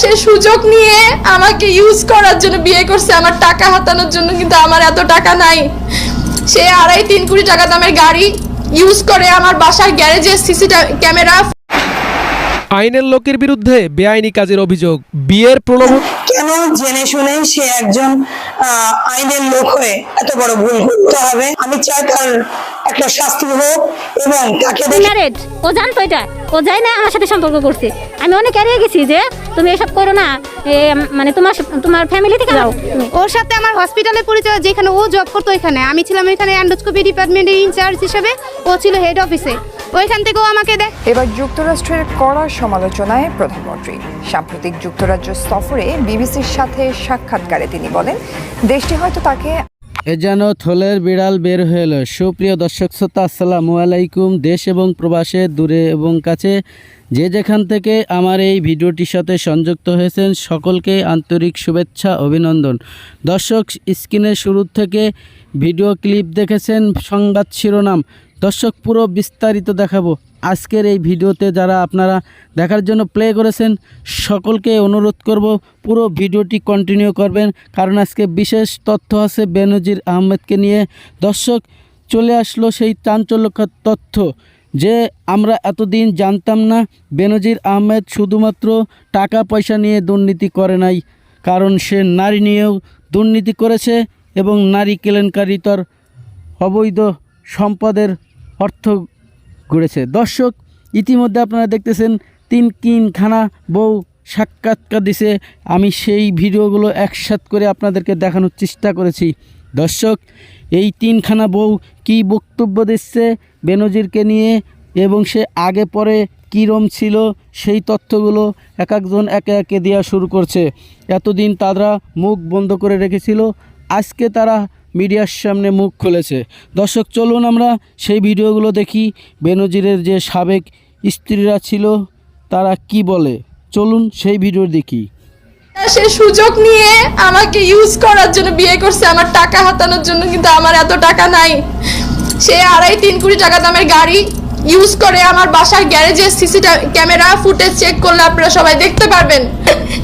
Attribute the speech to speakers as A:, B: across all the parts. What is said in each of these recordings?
A: সে সুযোগ নিয়ে আমাকে ইউজ করার জন্য, বিয়ে করছে, আমার টাকা হাতানোর জন্য, কিন্তু আমার এত টাকা নাই। সে আড়াই তিন কোটি টাকা দামের গাড়ি ইউজ করে আমার বাসার গ্যারেজের সিসি ক্যামেরা
B: আইনের লোকের বিরুদ্ধে বেআইনি কাজের অভিযোগ। বিয়ের প্রলোভন
C: কেন জেনে শুনে সে একজন আইনের লোক হয়ে এত বড় ভুল করতে হবে? আমি চাই তার একটা শাস্তি হোক এবং তাকে দেখে
D: ম্যারেড ও জানতো এটা। ও যাই না আমার সাথে সম্পর্ক করছে আমি অনেক এড়িয়ে গেছি যে তুমি এসব করো না। মানে তোমার তোমার ফ্যামিলি থেকে যাও।
E: ওর সাথে আমার হসপিটালে পরিচয় যেখানে ও জব করতো ওইখানে আমি ছিলাম এখানে অ্যান্ডোস্কোপি ডিপার্টমেন্টের ইনচার্জ হিসেবে। ও ছিল হেড অফিসে ওইখান থেকেও আমাকে দেখ
F: এবার যুক্তরাষ্ট্রের কড়া সমালোচনায় প্রধানমন্ত্রী। সাম্প্রতিক যুক্তরাজ্য সফরে বিবিসির সাথে সাক্ষাৎকারে তিনি বলেন দেশটি হয়তো তাকে
G: এ যেন থলের বিড়াল বের হয়ে এলো। সুপ্রিয় দর্শক শ্রোতা আসসালামু আলাইকুম। দেশ এবং প্রবাসে দূরে এবং কাছে যে যেখান থেকে আমার এই ভিডিওটির সাথে সংযুক্ত হয়েছেন সকলকে আন্তরিক শুভেচ্ছা অভিনন্দন। দর্শক স্ক্রিনের শুরু থেকে ভিডিও ক্লিপ দেখেছেন সংবাদ শিরোনাম। দর্শক, পুরো বিস্তারিত দেখাবো। আজকের এই ভিডিওতে যারা আপনারা দেখার জন্য প্লে করেছেন, সকলকে অনুরোধ করব পুরো ভিডিওটি কন্টিনিউ করবেন, কারণ আজকে বিশেষ তথ্য আছে বেনজির আহমেদকে নিয়ে। দর্শক, চলে আসলো সেই চাঞ্চল্যকর তথ্য যে আমরা এতদিন জানতাম না বেনজির আহমেদ শুধুমাত্র টাকা পয়সা নিয়ে দুর্নীতি করে নাই, কারণ সে নারী নিয়েও দুর্নীতি করেছে এবং নারী কেলেঙ্কারি তার অবৈধ সম্পদের অর্থ গড়েছে। দর্শক, ইতিমধ্যে আপনারা দেখতেছেন তিন কিনখানা বউ সাক্ষাৎকার দিছে। আমি সেই ভিডিওগুলো একসাথ করে আপনাদেরকে দেখানোর চেষ্টা করেছি। দর্শক, এই তিনখানা বউ কি বক্তব্য দিচ্ছে বেনজিরকে নিয়ে এবং সে আগে পরে কীরম ছিল সেই তথ্যগুলো এক একজন একে একে দেওয়া শুরু করছে। এতদিন তারা মুখ বন্ধ করে রেখেছিল। আজকে তারা মিডিয়ার সামনে মুখ খুলেছে। দর্শক, চলুন আমরা সেই ভিডিওগুলো দেখি। বেনজিরের যে সাবেক স্ত্রীরা ছিল, তারা কি বলে? চলুন সেই ভিডিও দেখি।
A: সে সুযোগ নিয়ে আমাকে ইউজ করার জন্য বিয়ে করছে, আমার টাকা হাতানোর জন্য, কিন্তু আমার এত টাকা নাই। সে আড়াই তিন কোটি টাকা দামের গাড়ি ইউজ করে আমার বাসার গ্যারেজে সিসি ক্যামেরা, ফুটেজ চেক করলে আপনারা সবাই দেখতে পারবেন।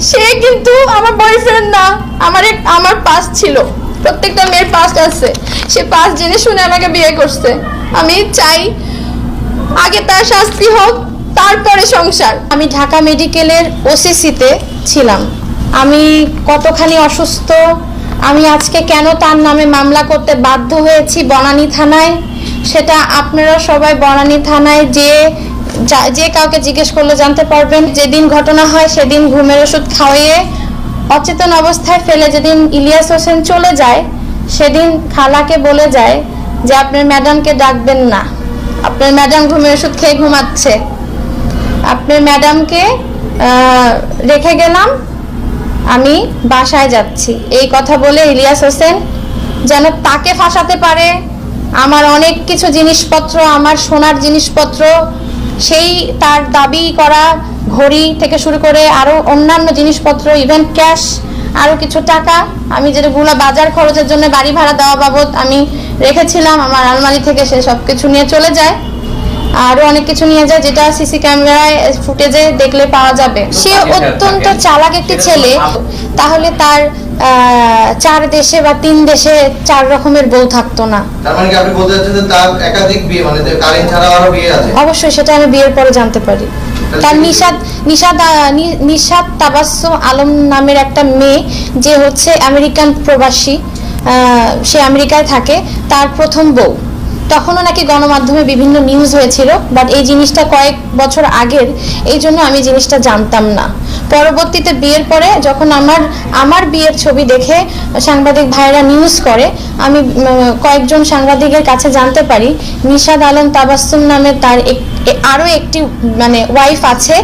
A: সে কিন্তু আমার বয়ফ্রেন্ড না, আমার এক, আমার পাস ছিল। প্রত্যেকটা মেয়ের পাস্ট আছে। সে পাস জেনে শুনে আমাকে বিয়ে করছে। আমি চাই আগে তার শাস্তি হোক, তারপরে সংসার। আমি ঢাকা মেডিকেলের ওসিসিতে ছিলাম। আমি কতখানি অসুস্থ, আমি আজকে কেন তার নামে মামলা করতে বাধ্য হয়েছি বনানী থানায়? সেটা আপনারা সবাই বনানী থানায় যে যে কাউকে জিজ্ঞেস করলে জানতে পারবেন। যেদিন ঘটনা হয় সেদিন ঘুমের ওষুধ খাওয়িয়ে অচেতন অবস্থায় ফেলে যেদিন ইলিয়াস হোসেন চলে যায়, সেদিন খালাকে বলে যায় যে, আপনার ম্যাডামকে ডাকবেন না। আপনার ম্যাডাম ঘুমের ওষুধ খেয়ে ঘুমাচ্ছে। আপনার ম্যাডামকে রেখে গেলাম। আমি বাসায় যাচ্ছি। এই কথা বলে ইলিয়াস হোসেন যেন তাকে ফাঁসাতে পারে। আমার অনেক কিছু জিনিসপত্র, আমার সোনার জিনিসপত্র, সেই তার দাবি করা ঘড়ি থেকে শুরু করে আরও অন্যান্য জিনিসপত্র ইভেন ক্যাশ আরও কিছু টাকা আমি যেগুলো বাজার খরচের জন্য বাড়ি ভাড়া দেওয়া বাবদ আমি রেখেছিলাম আমার আলমারি থেকে সে সব কিছু নিয়ে চলে যায়। আরও অনেক কিছু নিয়ে যায় যেটা সিসি ক্যামেরায় ফুটেজে দেখলে পাওয়া যাবে। সে অত্যন্ত চালাক একটি ছেলে তাহলে তার চার দেশে বা তিন দেশে চার রকমের বউ থাকতো না।
H: তার মানে কি আপনি বলতে চাচ্ছেন যে তার একাধিক বিয়ে মানে কারেন্ট ছাড়া আরও বিয়ে আছে?
A: অবশ্যই সেটা আমি বিয়ের পরে জানতে পারি। তার নিশাদ নিশাদ নিশাদ তাবাসসুম আলম নামের একটা মেয়ে যে হচ্ছে আমেরিকান প্রবাসী সে আমেরিকায় থাকে তার প্রথম বউ। তখনও নাকি গণমাধ্যমে বিভিন্ন নিউজ হয়েছিল বাট এই জিনিসটা কয়েক বছর আগের, এই জন্য আমি জিনিসটা জানতাম না। পরবর্তীতে বিয়ের পরে যখন আমার আমার বিয়ের ছবি দেখে সাংবাদিক ভাইরা নিউজ করে, আমি কয়েকজন সাংবাদিকের কাছে জানতে পারি, নিশাদ আলম তাবাসসুম নামে তার এ- একটি মানে ওয়াইফ আছে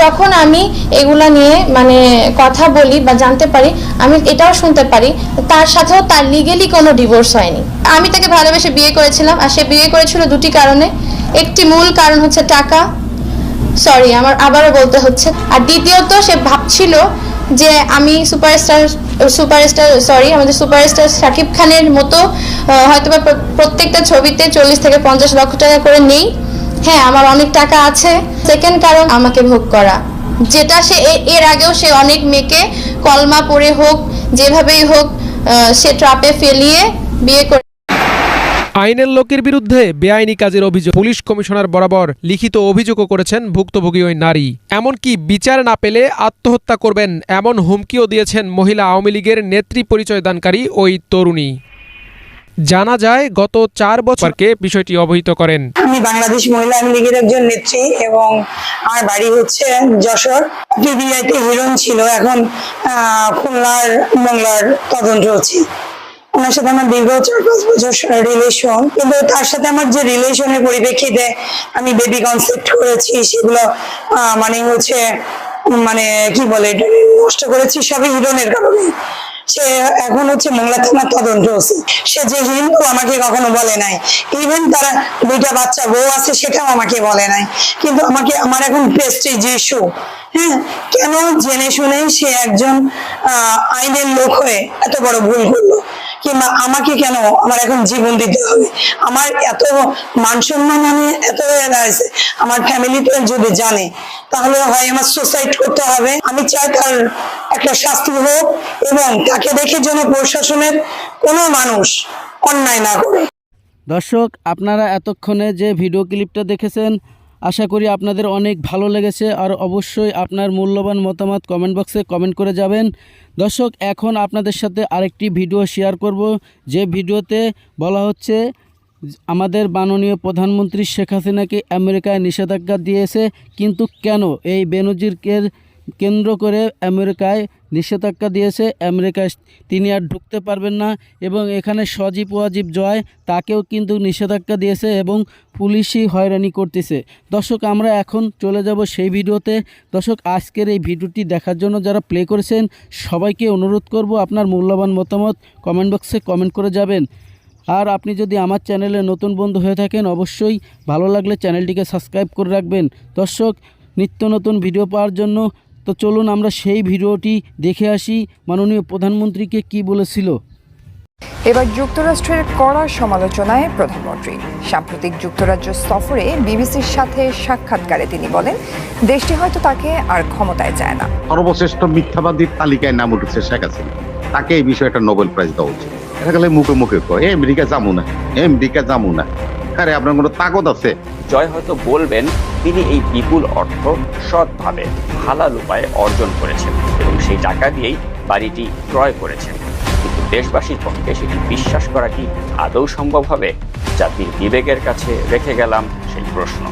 A: যখন আমি এগুলা নিয়ে মানে কথা বলি বা জানতে পারি, আমি এটাও শুনতে পারি, তার সাথেও তার লিগেলি কোনো ডিভোর্স হয়নি। আমি তাকে ভালোবেসে বিয়ে করেছিলাম, আর সে বিয়ে করেছিল দুটি কারণে। একটি মূল কারণ হচ্ছে টাকা সরি আমার আবারও বলতে হচ্ছে। আর দ্বিতীয়ত, সে ভাবছিল যে আমি সুপারস্টার সুপারস্টার সরি আমাদের সুপারস্টার শাকিব খানের মতো হয়তো বা প্রত্যেকটা ছবিতে চল্লিশ থেকে পঞ্চাশ লক্ষ টাকা করে নেই। হ্যাঁ আমার অনেক টাকা আছে। সেকেন্ড কারণ, আমাকে ভোগ করা। যেটা সে এর আগেও সে অনেক মেয়েকে কলমা পড়ে হোক, যেভাবেই হোক সে ট্রাপে ফেলিয়ে বিয়ে করে
B: আইনের লোকের বিরুদ্ধে বেআইনি কাজের অভিযোগ। পুলিশ কমিশনার বরাবর লিখিত অভিযোগও করেছেন ভুক্তভোগী ওই নারী। এমনকি বিচার না পেলে আত্মহত্যা করবেন এমন হুমকিও দিয়েছেন মহিলা আওয়ামী লীগের নেত্রী পরিচয় দানকারী ওই তরুণী। জানা যায় গত চার বছরকে বিষয়টি অবহিত করেন।
C: আমি বাংলাদেশ মহিলা আওয়ামী লীগের একজন নেত্রী এবং আমার বাড়ি হচ্ছে যশোর। পিবিআইতে হিরণ ছিল এখন খুলনার মোংলার তদন্ত হচ্ছে ওনার সাথে আমার দীর্ঘ চার পাঁচ বছর রিলেশন কিন্তু তার সাথে আমার যে রিলেশনের পরিপ্রেক্ষিতে আমি বেবি কনসেপ্ট করেছি সেগুলো আহ, মানে হচ্ছে মানে কি বলে এটা নষ্ট করেছি সবই হিরণের কারণে সে এখন হচ্ছে মোংলা থানার তদন্ত হচ্ছে। সে যে হিন্দু আমাকে কখনো বলে নাই। ইভেন তারা দুইটা বাচ্চা বউ আছে সেটাও আমাকে বলে নাই। কিন্তু আমাকে, আমার এখন প্রেস্টিজ ইস্যু হ্যাঁ? কেন জেনে শুনে সে একজন আইনের লোক হয়ে এত বড় ভুল করল? কিংবা আমাকে কেন আমার এখন জীবন দিতে হবে? আমার এত মান সম্মান আমি এত দাঁড়িয়েছে আমার ফ্যামিলিতে যদি জানে, তাহলে হয় আমার সুসাইড করতে হবে। আমি চাই তার একটা শাস্তি হোক এবং তাকে দেখে যেন প্রশাসনের কোনো মানুষ অন্যায় না করে।
G: দর্শক, আপনারা এতক্ষণে যে ভিডিও ক্লিপটা দেখেছেন আশা করি আপনাদের অনেক ভালো লেগেছে আর অবশ্যই আপনার মূল্যবান মতামত কমেন্ট বক্সে কমেন্ট করে যাবেন। দর্শক, এখন আপনাদের সাথে আরেকটি ভিডিও শেয়ার করব। যে ভিডিওতে বলা হচ্ছে, আমাদের মাননীয় প্রধানমন্ত্রী শেখ হাসিনাকে আমেরিকায় নিষেধাজ্ঞা দিয়েছে, কিন্তু কেন এই বেনজিরকে কেন্দ্র করে আমেরিকায় নিষেধাজ্ঞা দিয়েছে। আমেরিকায় তিনি আর ঢুকতে পারবেন না এবং এখানে সজীব ওয়াজিব জয় তাকেও কিন্তু নিষেধাজ্ঞা দিয়েছে এবং পুলিশই হয়রানি করতেছে। দর্শক, আমরা এখন চলে যাব সেই ভিডিওতে। দর্শক, আজকের এই ভিডিওটি দেখার জন্য যারা প্লে করেছেন, সবাইকে অনুরোধ করব আপনার মূল্যবান মতামত কমেন্ট বক্সে কমেন্ট করে যাবেন। আর আপনি যদি আমার চ্যানেলে নতুন বন্ধু হয়ে থাকেন, অবশ্যই ভালো লাগলে চ্যানেলটিকে সাবস্ক্রাইব করে রাখবেন। দর্শক, নিত্য নতুন ভিডিও পাওয়ার জন্য তো চলুন আমরা সেই ভিডিওটি দেখে আসি। মাননীয় প্রধানমন্ত্রীকে কি বলেছিল?
F: এবার যুক্তরাষ্ট্রের কড়া সমালোচনায় প্রধানমন্ত্রী। সাম্প্রতিক যুক্তরাজ্য সফরে বিবিসির সাথে সাক্ষাৎকারে তিনি বলেন দেশটি হয়তো তাকে আর ক্ষমতায় চায় না।
I: সর্বশ্রেষ্ঠ মিথ্যাবাদীর তালিকায় নাম উঠেছে শেখ হাসিনা। তাকে এই বিষয়ে একটা নোবেল প্রাইজ দেওয়া উচিত। এটা গেলে মুখে মুখে কয় "এ, আমেরিকা যাব না এ, আমেরিকা যাব না। আরে আপনার কোনো তাকত আছে?
J: জয় হয়তো বলবেন তিনি এই বিপুল অর্থ সৎভাবে হালাল উপায়ে অর্জন করেছেন এবং সেই টাকা দিয়েই বাড়িটি ক্রয় করেছেন। কিন্তু দেশবাসীর পক্ষে সেটি বিশ্বাস করা কি আদৌ সম্ভব হবে? জাতির বিবেকের কাছে রেখে গেলাম সেই প্রশ্ন।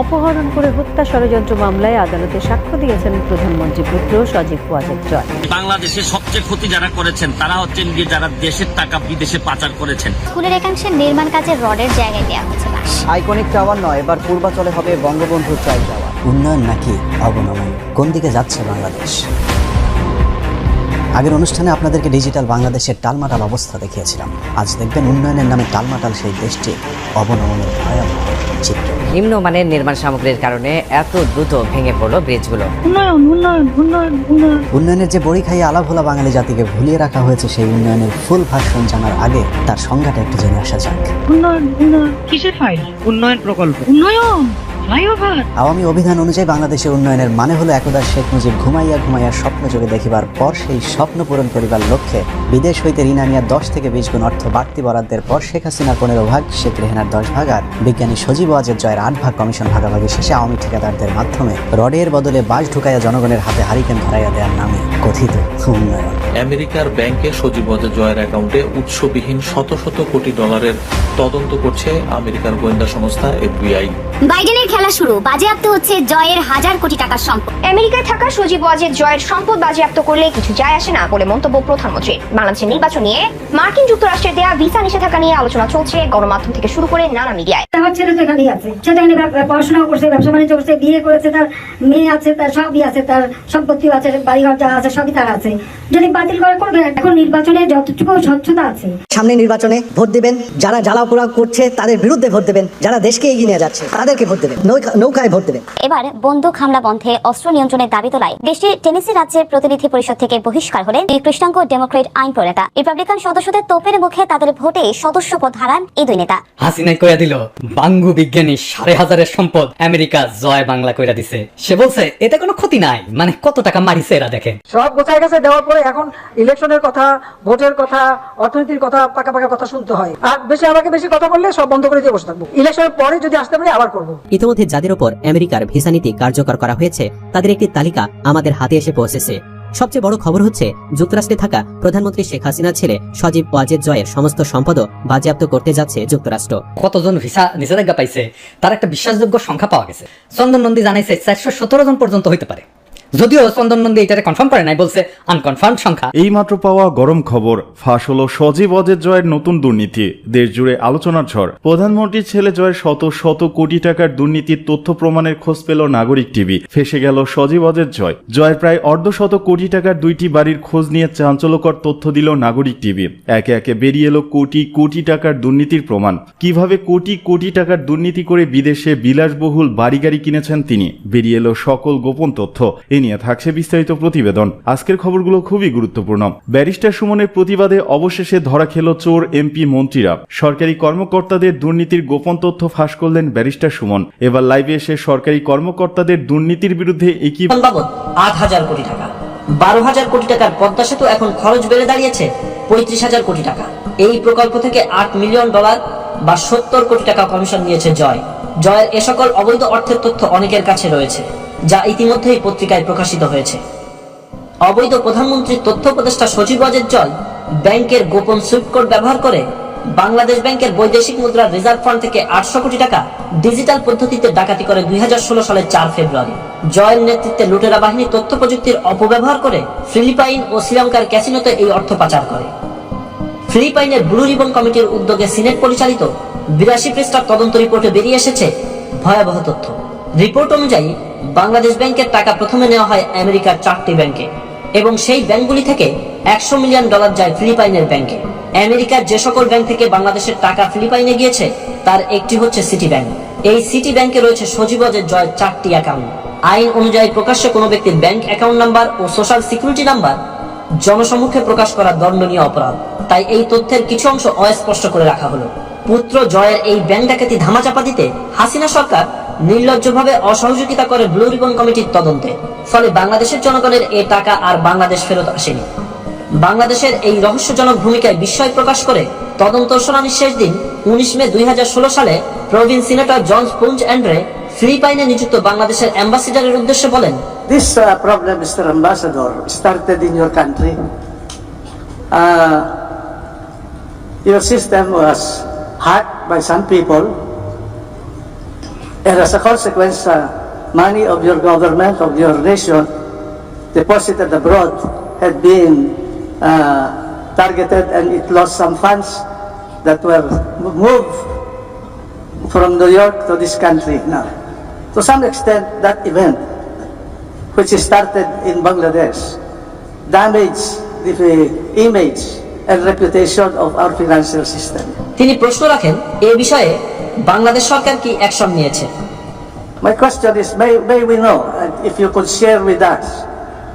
K: অপহরণ করে হত্যা ষড়যন্ত্র মামলায় আদালতে সাক্ষ্য দিয়েছেন প্রধানমন্ত্রী পুত্র সজীব ওয়াজেদ জয়।
L: বাংলাদেশের সবচেয়ে ক্ষতি যারা করেছেন তারা হচ্ছেন গিয়ে যারা দেশের টাকা বিদেশে পাচার করেছেন।
D: স্কুলের একাংশের নির্মাণ কাজের রডের জায়গায় দেওয়া হয়েছে
M: আইকনিক টাওয়ার নয় এবার পূর্বাচলে হবে বঙ্গবন্ধুর চাই টাওয়ার
N: উন্নয়ন নাকি অবনমন? কোন দিকে যাচ্ছে বাংলাদেশ? আগের অনুষ্ঠানে আপনাদেরকে ডিজিটাল বাংলাদেশের টালমাটাল অবস্থা দেখিয়েছিলাম। আজ দেখবেন উন্নয়নের নামে টালমাটাল সেই দেশটি অবনমনের ভয়াবহ চিত্র।
M: নিম্নমানের নির্মাণ সামগ্রীর কারণে এত দ্রুত ভেঙে পড়ল ব্রিজগুলো।
K: উন্নয়ন উন্নয়ন উন্নয়ন উন্নয়ন।
N: উন্নয়নের যে বড়ি খাইয়ে আলাভোলা বাঙালি জাতিকে ভুলিয়ে রাখা হয়েছে সেই উন্নয়নের ফুল ভাষণ জানার আগে তার সংজ্ঞাটা একটু জেনে আসা যাক।
K: উন্নয়ন উন্নয়ন। কিসের ফাইল?
M: উন্নয়ন প্রকল্প।
K: উন্নয়ন!
N: আওয়ামী অভিধান অনুযায়ী বাংলাদেশের উন্নয়নের মানে হলো একদা শেখ মুজিব ঘুমাইয়া ঘুমাইয়া স্বপ্ন যোগে দেখিবার পর সেই স্বপ্ন পূরণ করিবার লক্ষ্যে বিদেশ হইতে ঋণ আনিয়া দশ থেকে বিশ গুণ অর্থ বাড়তি বরাদ্দের পর শেখ হাসিনার পনেরো ভাগ শেখ রেহানার দশ ভাগ আর বিজ্ঞানী সজীব ওয়াজের জয়ের আট ভাগ কমিশন ভাগাভাগি শেষে আওয়ামী ঠিকাদারদের মাধ্যমে রডের বদলে বাস ঢুকাইয়া জনগণের হাতে হারিকেন ধরাইয়া দেওয়ার নামে কথিত উন্নয়ন।
L: আমেরিকার ব্যাংকে সজীব জয়ের অ্যাকাউন্টে উৎসবিহীন শত শত কোটি ডলারের তদন্ত করছে আমেরিকার গোয়েন্দা সংস্থা এফবিআই।
D: বাইডেনের খেলা শুরু। বাজেয়াপ্ত হচ্ছে জয়ের হাজার কোটি টাকার সম্পদ।
E: আমেরিকায় থাকা সজীব ওয়াজেদ জয়ের সম্পদ বাজেয়াপ্ত করলে কিছু যায় আসে না বলে মন্তব্য প্রধানমন্ত্রী বাংলাদেশের নির্বাচন নিয়ে মার্কিন যুক্তরাষ্ট্রের দেয়া ভিসা নিষেধাজ্ঞা নিয়ে আলোচনা চলছে। গণমাধ্যম থেকে শুরু করে নানা মিডিয়ায়।
D: আমার ছেলে তো এখানেই আছে। সেটা এখানে পড়াশোনা করছে ব্যবসা বাণিজ্য করছে বিয়ে করেছে তার মেয়ে আছে তার সবই আছে তার সম্পত্তিও আছে বাড়িঘর যা আছে সবই তার আছে। যদি বাতিল করে করবে এখন নির্বাচনে যতটুকু স্বচ্ছতা আছে।
E: সামনে নির্বাচনে ভোট দিবেন যারা জ্বালাপোড়া করছে তাদের বিরুদ্ধে ভোট দেবেন যারা দেশকে এগিয়ে নিয়ে যাচ্ছে তাদেরকে ভোট দেবেন নৌকায় ভোট দেবেন।
D: এবার বন্দুক হামলা বন্ধে অস্ত্র নিয়ন্ত্রণের দাবি তোলায় দেশটির টেনেসি রাজ্যের প্রতিনিধি পরিষদ থেকে বহিষ্কার হলেন এই কৃষ্ণাঙ্গ ডেমোক্রেট আইন প্রণেতা। রিপাবলিকান সদস্যদের তোপের মুখে তাদের ভোটে সদস্য পদ হারান এই দুই নেতা।
O: হাসিনাই কইয়া দিল বাঙ্গু বিজ্ঞানী সাড়ে হাজারের সম্পদ আমেরিকা জয় বাংলা কইরা দিছে। সে বলছে এতে কোনো ক্ষতি নাই। মানে কত টাকা মারিছে এরা দেখেন।
P: সব গোছায় গেছে দেওয়ার পরে এখন ইলেকশনের কথা ভোটের কথা অর্থনীতির কথা পাকা পাকা কথা শুনতে হয়। আর বেশি আমাকে বেশি কথা বললে সব বন্ধ করে দিয়ে বসে থাকব। ইলেকশনের পরে যদি আসতে পারি আবার করব।
E: ইতিমধ্যে যাদের উপর আমেরিকার ভিসা নীতি কার্যকর করা হয়েছে তাদের একটি তালিকা আমাদের হাতে এসে পৌঁছেছে। সবচেয়ে বড় খবর হচ্ছে, যুক্তরাষ্ট্রে থাকা প্রধানমন্ত্রী শেখ হাসিনার ছেলে সজীব ওয়াজেদ জয়ের সমস্ত সম্পদও বাজেয়াপ্ত করতে যাচ্ছে যুক্তরাষ্ট্র।
O: কতজন ভিসা নিষেধাজ্ঞা পাইছে, তার একটা বিশ্বাসযোগ্য সংখ্যা পাওয়া গেছে। চন্দন নন্দী জানাইছে, চারশো সতেরো জন পর্যন্ত হইতে পারে। যদিও চন্দন নন্দী এটারে কনফার্ম করে নাই, বলছে আনকনফার্ম সংখ্যা।
Q: এই মাত্র পাওয়া গরম খবর, ফাঁস হলো সজীব অজের জয়ের নতুন দুর্নীতি দেশ জুড়ে আলোচনার ঝড়। প্রধানমন্ত্রীর ছেলে জয়ের শত শত কোটি টাকার দুর্নীতির তথ্য প্রমাণের খোঁজ পেল নাগরিক টিভি, ফেসে গেল সজীব অজের জয়। জয়ের প্রায় অর্ধশত কোটি টাকার দুইটি বাড়ির খোঁজ নিয়ে চাঞ্চল্যকর তথ্য দিল নাগরিক টিভি। একে একে বেরিয়ে এলো কোটি কোটি টাকার দুর্নীতির প্রমাণ। কীভাবে কোটি কোটি টাকার দুর্নীতি করে বিদেশে বিলাসবহুল বাড়ি গাড়ি কিনেছেন তিনি? বেরিয়ে এলো সকল গোপন তথ্য। এ নিয়ে থাকছে বিস্তারিত প্রতিবেদন। আজকের খবরগুলো খুবই গুরুত্বপূর্ণ। ব্যারিস্টার সুমনের প্রতিবাদে অবশেষে ধরা খেল চোর এমপি মন্ত্রীরা। সরকারি কর্মকর্তাদের দুর্নীতির গোপন তথ্য ফাঁস করলেন ব্যারিস্টার সুমন। এবার লাইভে এসে সরকারি কর্মকর্তাদের দুর্নীতির বিরুদ্ধে একই
O: আট হাজার কোটি টাকা। বারো হাজার কোটি টাকার পদ্মা সেতু এখন খরচ বেড়ে দাঁড়িয়েছে পঁয়ত্রিশ হাজার কোটি টাকা। এই প্রকল্প থেকে আট মিলিয়ন ডলার বা সত্তর কোটি টাকা কমিশন নিয়েছে জয়। জয়ের এ সকল অবৈধ অর্থের তথ্য অনেকের কাছে রয়েছে। যা ইতিমধ্যেই পত্রিকায় প্রকাশিত হয়েছে। অবৈধ প্রধানমন্ত্রীর তথ্য উপদেষ্টা সচিব অজের জল ব্যাংকের গোপন সুইফট কোড ব্যবহার করে বাংলাদেশ ব্যাংকের বৈদেশিক মুদ্রা রিজার্ভ ফান্ড থেকে আটশো কোটি টাকা ডিজিটাল পদ্ধতিতে ডাকাতি করে দুই সালের চার ফেব্রুয়ারি। জয়ের নেতৃত্বে লুটেরা বাহিনী তথ্য প্রযুক্তির অপব্যবহার করে ফিলিপাইন ও শ্রীলঙ্কার ক্যাসিনোতে এই অর্থ পাচার করে। ফিলিপাইনের ব্লু রিবন কমিটির উদ্যোগে সিনেট পরিচালিত বিরাশি পৃষ্ঠার তদন্ত রিপোর্টে বেরিয়ে এসেছে ভয়াবহ তথ্য। রিপোর্ট অনুযায়ী বাংলাদেশ ব্যাংকের টাকা প্রথমে নেওয়া হয় আমেরিকার চারটি ব্যাংকে, এবং সেই ব্যাংকগুলি থেকে একশো মিলিয়ন ডলার যায় ফিলিপাইনের ব্যাংকে। আমেরিকার যে সকল ব্যাংক থেকে বাংলাদেশের টাকা ফিলিপাইনে গিয়েছে, তার একটি হচ্ছে সিটি ব্যাংক এই সিটি ব্যাংকে রয়েছে সজীবজের জয়ের চারটি অ্যাকাউন্ট। আইন অনুযায়ী প্রকাশ্যে কোনো ব্যক্তির ব্যাংক অ্যাকাউন্ট নাম্বার ও সোশ্যাল সিকিউরিটি নাম্বার জনসমক্ষে প্রকাশ করা দণ্ডনীয় অপরাধ। তাই এই তথ্যের কিছু অংশ অস্পষ্ট করে রাখা হলো। পুত্র জয়ের এই ব্যাংক ডাকাতি ধামাচাপা দিতে হাসিনা সরকার নির্লজ্জভাবে অসহযোগিতা করে ব্লু রিবন কমিটির তদন্তে ফলে বাংলাদেশের জনগণের এ টাকা আর বাংলাদেশ ফেরত আসেনি বাংলাদেশের এই রহস্যজনক ভূমিকায় বিস্ময় প্রকাশ করে তদন্ত শুনানির শেষ দিন উনিশ মে দুই সালে প্রভিন সিনেটর জন স্পুঞ্জ অ্যান্ড্রে ফিলিপাইনে নিযুক্ত বাংলাদেশের অ্যাম্বাসিডারের উদ্দেশ্যে বলেন
R: This uh, problem, Mr. Ambassador, started in your country. Uh, your system was hacked by some people, and as a consequence, uh, money of your government, of your nation, deposited abroad had been uh, targeted and it lost some funds that were moved from New York to this country now. To some extent, that event which started in Bangladesh, damaged the image and reputation of our financial system.
O: তিনি প্রশ্ন রাখেন এ বিষয়ে বাংলাদেশ সরকার কি action নিয়েছে
R: My question is, may, may we know, and if you could share with us,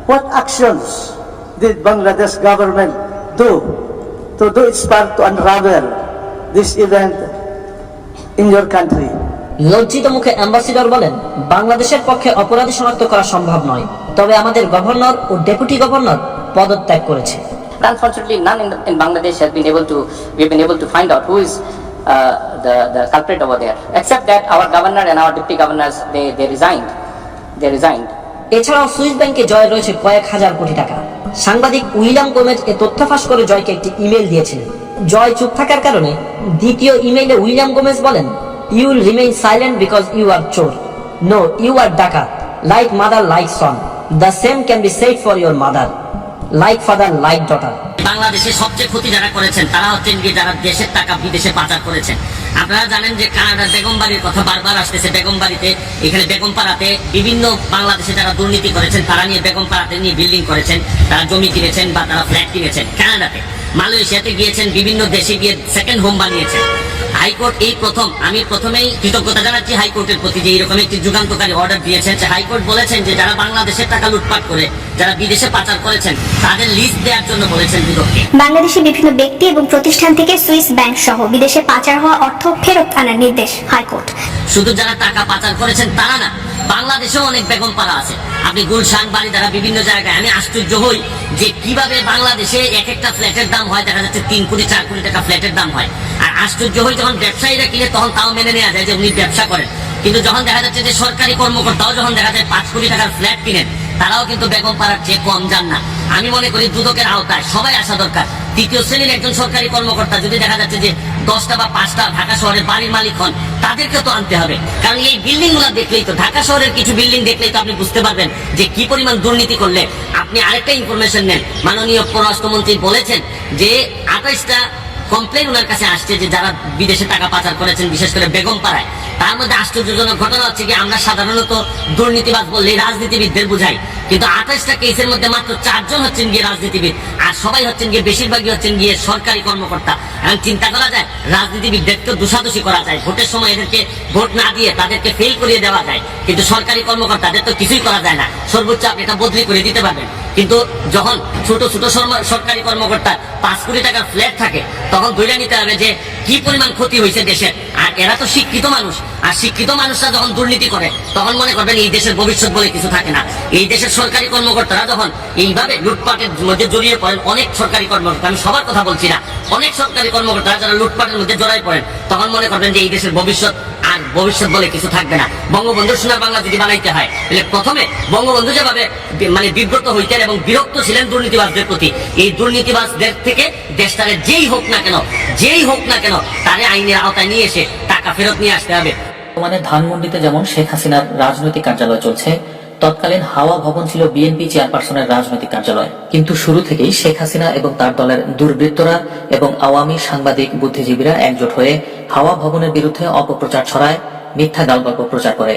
R: what actions did Bangladesh government do to do its part to unravel this event in your country?
O: লজ্জিত মুখে ambassador বলেন বাংলাদেশের পক্ষে অপরাধী শনাক্ত করা সম্ভব নয় তবে আমাদের গভর্নর ও ডেপুটি গভর্নর পদত্যাগ করেছে
S: Unfortunately, none in, in Bangladesh has been able to, we've been able to find out who is uh, the, the culprit over there. Except that our governor and our deputy governors, they, they resigned. They resigned.
O: এছাড়াও Swiss ব্যাংকে জয় রয়েছে কয়েক হাজার কোটি টাকা। সাংবাদিক William Gomez এ তথ্য ফাঁস করে জয়কে একটি ইমেল দিয়েছিলেন। জয় চুপ থাকার কারণে দ্বিতীয় ইমেইলে উইলিয়াম গোমেজ বলেন you will remain silent because you are চোর। নো ইউ আর ডাকাত। Like mother like son the same can be set for your mother like father like daughter
M: বাংলাদেশে সবচেয়ে ক্ষতি যারা করেছেন তারা হচ্ছেন যারা দেশের টাকা বিদেশে পাচার করেছেন। আপনারা জানেন যে কানাডার বেগম বাড়ির কথা বারবার আসতেছে বেগম বাড়িতে এখানে বেগম পাড়াতে বিভিন্ন বাংলাদেশে যারা দুর্নীতি করেছেন, তারা নিয়ে বেগম পাড়াতে নিয়ে বিল্ডিং করেছেন, তারা জমি কিনেছেন বা তারা ফ্ল্যাট কিনেছেন কানাডাতে। মালয়েশিয়াতে গিয়েছেন, বিভিন্ন দেশে গিয়ে সেকেন্ড হোম বানিয়েছেন। হাইকোর্ট এই প্রথম আমি প্রথমেই কৃতজ্ঞতা জানাচ্ছি হাইকোর্টের প্রতি যে এরকম একটি যুগান্তকারী অর্ডার দিয়েছেন। যে হাইকোর্ট বলেছেন যে যারা বাংলাদেশের টাকা লুটপাট করে যারা বিদেশে পাচার করেছেন তাদের লিস্ট দেওয়ার জন্য বলেছেন দুদককে
P: বাংলাদেশে বিভিন্ন ব্যক্তি এবং প্রতিষ্ঠান থেকে সুইস ব্যাংক সহ বিদেশে পাচার হওয়া অর্থ ফেরত আনার নির্দেশ হাইকোর্ট।
M: শুধু যারা টাকা পাচার করেছেন তারা না বাংলাদেশেও অনেক বেগম পাড়া আছে। আপনি গুলশান বাড়ি দ্বারা বিভিন্ন জায়গায় আমি আশ্চর্য হই যে কীভাবে বাংলাদেশে এক একটা ফ্ল্যাটের দাম হয়, দেখা যাচ্ছে তিন কোটি, চার কোটি টাকা ফ্ল্যাটের দাম হয়। আর আশ্চর্য হই যখন ব্যবসায়ীরা কিনে, তখন তাও মেনে নেওয়া যায় যে উনি ব্যবসা করেন। কিন্তু যখন দেখা যাচ্ছে যে সরকারি কর্মকর্তাও যখন দেখা যায় পাঁচ কোটি টাকার ফ্ল্যাট কিনেন, তারাও কিন্তু বেগম পাড়ার চেয়ে কম যান না। আমি মনে করি দুদকের আওতায় সবাই আসা দরকার। তৃতীয় শ্রেণির একজন সরকারি কর্মকর্তা, যদি দেখা যাচ্ছে যে দশটা বা পাঁচটা ঢাকা শহরের বাড়ির মালিক হন, তাদেরকে তো আনতে হবে। কারণ এই বিল্ডিংগুলা দেখলেই তো, ঢাকা শহরের কিছু বিল্ডিং দেখলেই তো আপনি বুঝতে পারবেন যে কি পরিমাণ দুর্নীতি করলে। আপনি আরেকটা ইনফরমেশন নেন। মাননীয় পররাষ্ট্রমন্ত্রী বলেছেন যে আঠাইশটা কমপ্লেন ওনার কাছে আসছে যে যারা বিদেশে টাকা পাচার করেছেন, বিশেষ করে বেগম পাড়ায়। তার মধ্যে আশ্চর্যজনক ঘটনা হচ্ছে কি, আমরা সাধারণত দুর্নীতিবাজ বললেই রাজনীতিবিদদের বুঝাই। কিন্তু আঠাশটা কেসের মধ্যে মাত্র চারজন হচ্ছেন গিয়ে রাজনীতিবিদ, আর সবাই হচ্ছেন গিয়ে, বেশিরভাগই হচ্ছেন গিয়ে সরকারি কর্মকর্তা। এখন চিন্তা করা যায় রাজনীতিবিদদেরকে দোষাদোষি করা যায়, ভোটের সময় এদেরকে ভোট না দিয়ে তাদেরকে ফেল করিয়ে দেওয়া যায়। কিন্তু সরকারি কর্মকর্তাদের তো কিছুই করা যায় না, সর্বোচ্চ আপনি এটা বদলি করে দিতে পারবেন। কিন্তু যখন ছোট ছোট সরকারি কর্মকর্তা পাঁচ কোটি টাকার ফ্ল্যাট থাকে, তখন ধরে নিতে হবে যে কি পরিমাণ ক্ষতি হয়েছে দেশের। এরা তো শিক্ষিত মানুষ। আর শিক্ষিত মানুষরা যখন দুর্নীতি করে, তখন মনে করবেন এই দেশের ভবিষ্যৎ বলে কিছু থাকে না। এই দেশের সরকারি কর্মকর্তারা যখন এইভাবে লুটপাটের মধ্যে জড়িয়ে পড়েন, অনেক সরকারি কর্মকর্তা, আমি সবার কথা বলছি না, অনেক সরকারি কর্মকর্তারা যারা লুটপাটের মধ্যে জড়াই পড়েন, তখন মনে করবেন যে এই দেশের ভবিষ্যৎ আর ভবিষ্যৎ বলে কিছু থাকবে না। বঙ্গবন্ধু সোনার বাংলা যদি বানাইতে হয়, তাহলে প্রথমে বঙ্গবন্ধু যেভাবে মানে বিব্রত হইতেন এবং বিরক্ত ছিলেন দুর্নীতিবাজদের প্রতি, এই দুর্নীতিবাজদের থেকে দেশটারে যেই হোক না কেন, যেই হোক না কেন, তারে আইনের আওতায় নিয়ে এসে টাকা ফেরত নিয়ে আসতে হবে।
T: বর্তমানে ধানমন্ডিতে যেমন শেখ হাসিনার রাজনৈতিক কার্যালয় চলছে, তৎকালীন হাওয়া ভবন ছিল বিএনপি চেয়ারপারসনের রাজনৈতিক কার্যালয়। কিন্তু শুরু থেকেই শেখ হাসিনা এবং তার দলের দুর্বৃত্তরা এবং আওয়ামী সাংবাদিক বুদ্ধিজীবীরা একজোট হয়ে হাওয়া ভবনের বিরুদ্ধে অপপ্রচার ছড়ায়, মিথ্যা গালগল্প প্রচার করে।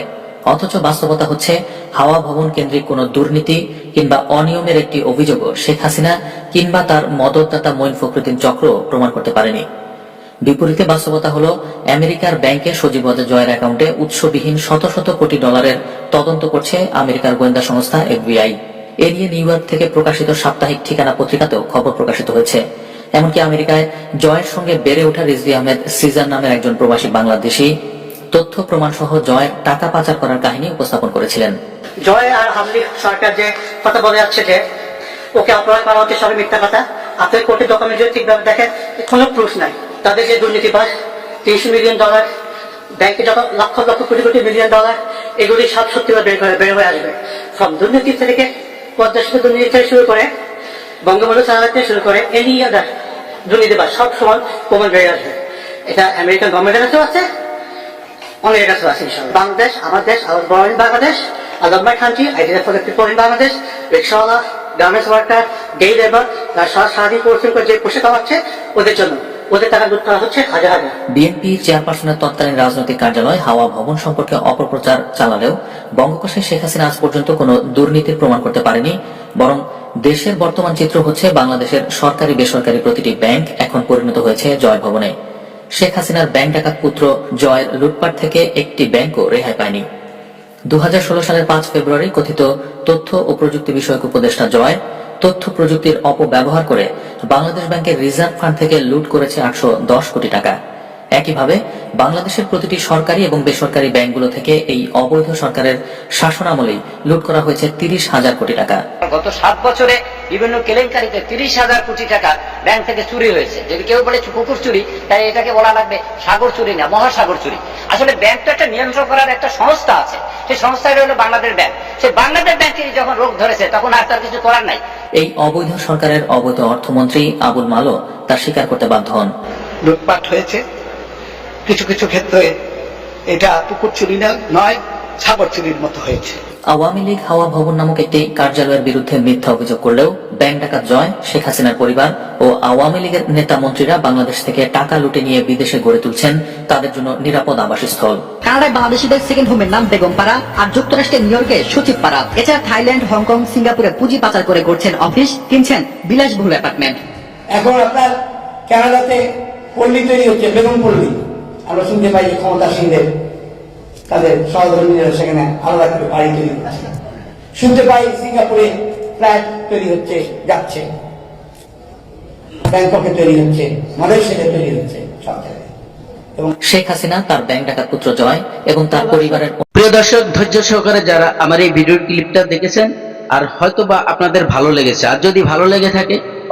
T: অথচ বাস্তবতা হচ্ছে, হাওয়া ভবন কেন্দ্রিক কোনো দুর্নীতি কিংবা অনিয়মের একটি অভিযোগও শেখ হাসিনা কিংবা তার মদতদাতা মঈন ফখরুদ্দিন চক্র প্রমাণ করতে পারেনি। বিপরীতে বাস্তবতা হলো, আমেরিকার ব্যাংকে সজীব ওয়াজেদ জয়ের অ্যাকাউন্টে উৎসবিহীন শত শত কোটি ডলারের তদন্ত করছে আমেরিকার গোয়েন্দা সংস্থা এফবিআই। এ নিয়ে নিউ থেকে প্রকাশিত সাপ্তাহিক ঠিকানা পত্রিকাতেও খবর প্রকাশিত হয়েছে। এমনকি আমেরিকায় জয়ের সঙ্গে বেড়ে ওঠা রিজভি আহমেদ সিজার নামের একজন প্রবাসী বাংলাদেশি। তথ্য প্রমাণ সহ জয়ের টাকা পাচার করার কাহিনী উপস্থাপন করেছিলেন।
R: জয় আর হামলি সরকার যে কথা বলে যাচ্ছে যে, ওকে অপরাধ করা হচ্ছে সবই মিথ্যা কথা। আপনার কোর্টের ডকুমেন্ট যদি ঠিকভাবে দেখেন কোনো প্রুফ নাই। তাদের যে দুর্নীতিবাজ তিরিশ মিলিয়ন ডলার ব্যাংকে যত লক্ষ লক্ষ কোটি কোটি মিলিয়ন ডলার এগুলি সব সত্যি বের করে বের হয়ে আসবে সব দুর্নীতি থেকে পদ্মা সেতু দুর্নীতি থেকে শুরু করে বঙ্গবন্ধু সাহায্য থেকে শুরু করে এনি আদার দুর্নীতিবাজ সব সময় প্রমাণ বেড়ে আসবে এটা আমেরিকান গভর্নমেন্টের কাছেও আছে অনেকের কাছেও আছে বাংলাদেশ, আমার দেশ আমার বড় Bangladesh. I did it for the people in Bangladesh. রিক্সাওয়ালা গার্মেন্টস ওয়ার্কার ডে লেবার তার সারা সারাদিন পরিশ্রম করে যে পোশাক খাওয়াচ্ছে ওদের জন্য ওদের টাকা লুট করা হচ্ছে হাজার হাজার।
T: বিএনপি চেয়ারপারসনের তৎকালীন রাজনৈতিক কার্যালয় হাওয়া ভবন সম্পর্কে অপপ্রচার চালালেও বঙ্গোপসাগরে শেখ হাসিনা আজ পর্যন্ত কোনো দুর্নীতির প্রমাণ করতে পারেনি, বরং দেশের বর্তমান চিত্র হচ্ছে বাংলাদেশের সরকারি বেসরকারি প্রতিটি ব্যাংক এখন পরিণত হয়েছে জয় ভবনে। শেখ হাসিনার ব্যাংক ডাকাত পুত্র জয়ের লুটপাট থেকে একটি ব্যাংকও রেহাই পায়নি। দু হাজার ষোলো সালের পাঁচ ফেব্রুয়ারি কথিত তথ্য ও প্রযুক্তি বিষয়ক উপদেষ্টা জয় তথ্য প্রযুক্তির অপব্যবহার করে বাংলাদেশ ব্যাংকের রিজার্ভ ফান্ড থেকে লুট করেছে আটশো দশ কোটি টাকা। একইভাবে বাংলাদেশের প্রতিটি সরকারি এবং বেসরকারি ব্যাংকগুলো থেকে এই অবৈধ সরকারের শাসনামলেই লুট করা হয়েছে তিরিশ হাজার কোটি টাকা।
M: গত সাত বছরে বিভিন্ন কেলেঙ্কারিতে তিরিশ হাজার কোটি টাকা ব্যাংক থেকে চুরি হয়েছে। যদি কেউ বলে পুকুর চুরি তাই এটাকে বলা লাগবে সাগর চুরি না মহাসাগর চুরি। আসলে ব্যাংক তো একটা নিয়ন্ত্রণ করার একটা সংস্থা আছে। সেই সংস্থাটা হলো বাংলাদেশ ব্যাংক। সেই বাংলাদেশ ব্যাংকে যখন রোগ ধরেছে তখন আর তার কিছু করার নাই।
T: এই অবৈধ সরকারের অবৈধ অর্থমন্ত্রী আবুল মালো তা স্বীকার করতে বাধ্য হন।
U: লুটপাট হয়েছে। কিছু কিছু ক্ষেত্রে এটা পুকুর চুরি না নয় সাগর চুরির মতো হয়েছে।
T: আওয়ামী লীগ হাওয়া ভবন নামক একটি কার্যালয়ের বিরুদ্ধে মিথ্যা অভিযোগ করলেও ব্যাংক ডাকাত জয় শেখ হাসিনার পরিবার ও আওয়ামী লীগের নেতা মন্ত্রীরা বাংলাদেশ থেকে টাকা লুটে নিয়ে বিদেশে গড়ে তুলছেন তাদের জন্য নিরাপদ আবাসস্থল।
P: কানাডায় বাংলাদেশিদের সেকেন্ড হোমের নাম বেগমপাড়া আর যুক্তরাষ্ট্রের নিউ ইয়র্কে সচিবপাড়া এছাড়া থাইল্যান্ড হংকং সিঙ্গাপুরে পুঁজি পাচার করে গড়ছেন অফিস কিনছেন বিলাসবহুল অ্যাপার্টমেন্ট।
V: এখন আপনার কানাডাতে পল্লী তৈরি হচ্ছে বেগম পল্লী। আমরা শুনতে পাই যে ক্ষমতাসীনদের তাদের সহধর্মীরা সেখানে আলাদা করে বাড়ি তৈরি করছে। শুনতে পাই সিঙ্গাপুরে ফ্ল্যাট তৈরি হচ্ছে যাচ্ছে। ব্যাংককে তৈরি হচ্ছে মালয়েশিয়াতে তৈরি হচ্ছে সব জায়গায়
T: শেখ হাসিনা তার ব্যাংক ডাকাত পুত্র জয় এবং তার পরিবারের
W: প্রিয় দর্শক ধৈর্য সহকারে যারা আমার এই ভিডিওর ক্লিপটা দেখেছেন আর হয়তো বা আপনাদের ভালো লেগেছে আর যদি ভালো লেগে থাকে